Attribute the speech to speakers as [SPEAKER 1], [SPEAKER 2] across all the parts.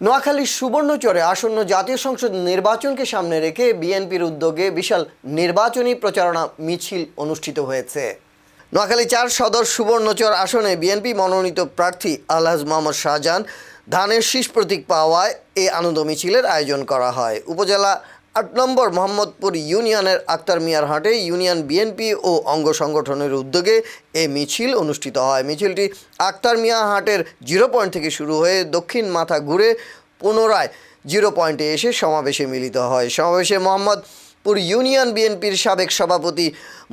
[SPEAKER 1] নোয়াখালীর সুবর্ণচরে আসন্ন জাতীয় সংসদ নির্বাচনকে সামনে রেখে বিএনপির উদ্যোগে বিশাল নির্বাচনী প্রচারণা মিছিল অনুষ্ঠিত হয়েছে। নোয়াখালী চার সদর সুবর্ণচর আসনে বিএনপি মনোনীত প্রার্থী আলহাজ মোহাম্মদ শাহজাহান ধানের শীষ প্রতীক পাওয়ায় এ আনন্দ মিছিলের আয়োজন করা হয়। উপজেলা আট নম্বর মোহাম্মদপুর ইউনিয়নের আক্তার মিয়ার হাটে ইউনিয়ন বিএনপি ও অঙ্গ সংগঠনের উদ্যোগে এ মিছিল অনুষ্ঠিত হয়। মিছিলটি আক্তার মিয়া হাটের জিরো পয়েন্ট থেকে শুরু হয়ে দক্ষিণ মাথা ঘুরে পুনরায় জিরো পয়েন্টে এসে সমাবেশে মিলিত হয়। সমাবেশে মোহাম্মদপুর ইউনিয়ন বিএনপির সাবেক সভাপতি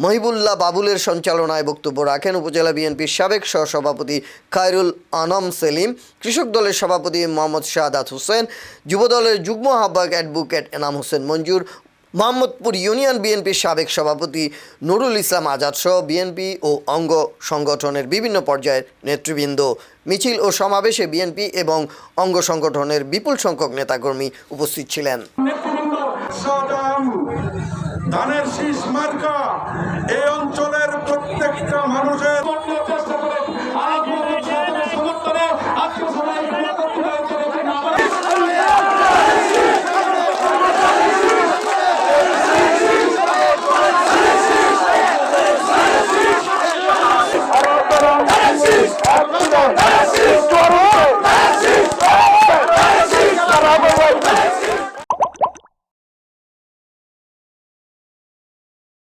[SPEAKER 1] মহিবুল্লাহ বাবুলের সঞ্চালনায় বক্তব্য রাখেন উপজেলা বিএনপির সাবেক সহসভাপতি খায়রুল আনম সেলিম, কৃষক দলের সভাপতি মোহাম্মদ শাহাদাত হোসেন যুবদলের যুগ্ম আহ্বায়ক অ্যাডভোকেট এনাম হোসেন মঞ্জুর, মোহাম্মদপুর ইউনিয়ন বিএনপির সাবেক সভাপতি নুরুল ইসলাম আজাদ সহ বিএনপি ও অঙ্গ সংগঠনের বিভিন্ন পর্যায়ের নেতৃবৃন্দ। মিছিল ও সমাবেশে বিএনপি এবং অঙ্গ সংগঠনের বিপুল সংখ্যক নেতাকর্মী উপস্থিত ছিলেন।
[SPEAKER 2] ধানের শীষ মার্কা এই অঞ্চলের প্রত্যেকটা মানুষের চেষ্টা করে